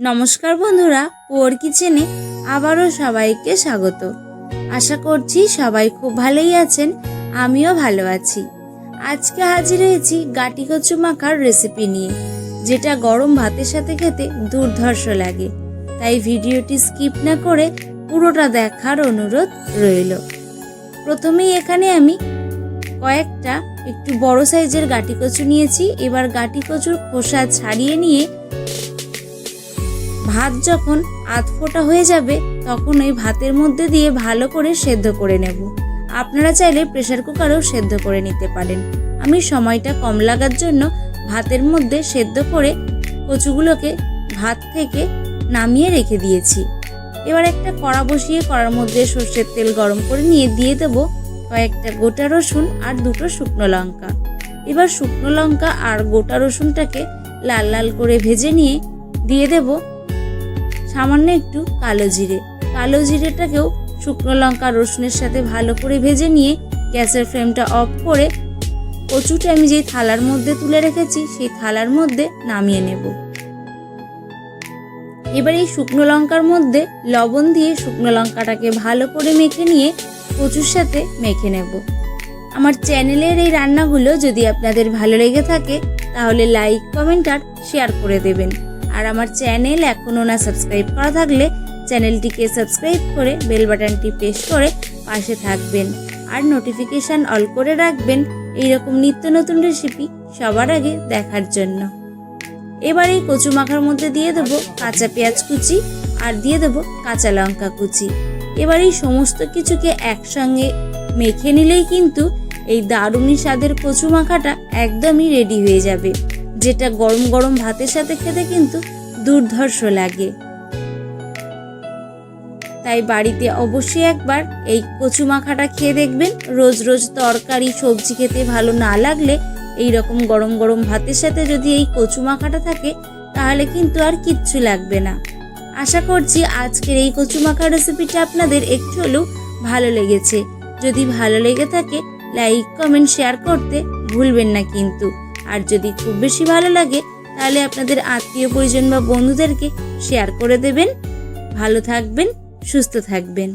নমস্কার বন্ধুরা, পোর কিচেনে আবারও সবাইকে স্বাগত। আশা করছি সবাই খুব ভালোই আছেন, আমিও ভালো আছি। আজকে হাজির হয়েছি গাটি কচু মাখার রেসিপি নিয়ে, যেটা গরম ভাতের সাথে খেতে দুর্ধর্ষ লাগে। তাই ভিডিওটি স্কিপ না করে পুরোটা দেখার অনুরোধ রইল। প্রথমেই এখানে আমি কয়েকটা একটু বড় সাইজের গাটি কচু নিয়েছি। এবার গাটি কচুর খোসা ছাড়িয়ে নিয়ে ভাত যখন আধ ফোটা হয়ে যাবে, তখন ওই ভাতের মধ্যে দিয়ে ভালো করে সেদ্ধ করে নেব। আপনারা চাইলে প্রেশার কুকারেও সেদ্ধ করে নিতে পারেন। আমি সময়টা কম লাগার জন্য ভাতের মধ্যে সেদ্ধ করে কচুগুলোকে ভাত থেকে নামিয়ে রেখে দিয়েছি। এবার একটা কড়া বসিয়ে কড়ার মধ্যে সর্ষের তেল গরম করে নিয়ে দিয়ে দেব কয়েকটা গোটা রসুন আর দুটো শুকনো লঙ্কা। এবার শুকনো লঙ্কা আর গোটা রসুনটাকে লাল লাল করে ভেজে নিয়ে দিয়ে দেবো সামান্য একটু কালো জিরে। কালো জিরেটাকেও শুকনো লঙ্কা, রসুনের সাথে ভালো করে ভেজে নিয়ে গ্যাসের ফ্লেমটা অফ করে কচুটা আমি যেই থালার মধ্যে তুলে রেখেছি, সেই থালার মধ্যে নামিয়ে নেব। এবার এই শুকনো লঙ্কার মধ্যে লবণ দিয়ে শুকনো লঙ্কাটাকে ভালো করে মেখে নিয়ে কচুর সাথে মেখে নেব। আমার চ্যানেলের এই রান্নাগুলো যদি আপনাদের ভালো লেগে থাকে, তাহলে লাইক, কমেন্ট আর শেয়ার করে দেবেন। আর আমার চ্যানেল এখনও না সাবস্ক্রাইব করা থাকলে চ্যানেলটিকে সাবস্ক্রাইব করে বেল বাটনটি প্রেস করে পাশে থাকবেন। আর নোটিফিকেশান অল করে রাখবেন এইরকম নিত্য নতুন রেসিপি সবার আগে দেখার জন্য। এবার এই কচু মাখার মধ্যে দিয়ে দেবো কাঁচা পেঁয়াজ কুচি আর দিয়ে দেবো কাঁচা লঙ্কা কুচি। এবার এই সমস্ত কিছুকে একসঙ্গে মেখে নিলেই কিন্তু এই দারুণী স্বাদের কচু মাখাটা একদমই রেডি হয়ে যাবে। যেটা গরম গরম ভাতের সাথে খেতে কিন্তু দুর্ধর্ষ লাগে। তাই বাড়িতে অবশ্যই একবার এই কচু মাখাটা খেয়ে দেখবেন। রোজ রোজ তরকারি, সবজি খেতে ভালো না লাগলে এই রকম গরম গরম ভাতের সাথে যদি এই কচু মাখাটা থাকে, তাহলে কিন্তু আর কিচ্ছু লাগবে না। আশা করছি আজকের এই কচু মাখা রেসিপিটা আপনাদের একটু হলেও ভালো লেগেছে। যদি ভালো লেগে থাকে, লাইক, কমেন্ট, শেয়ার করতে ভুলবেন না কিন্তু। আর যদি খুব বেশি ভালো লাগে, তাহলে আপনাদের আত্মীয় পরিজন বা বন্ধুদেরকে শেয়ার করে দেবেন। ভালো থাকবেন, সুস্থ থাকবেন।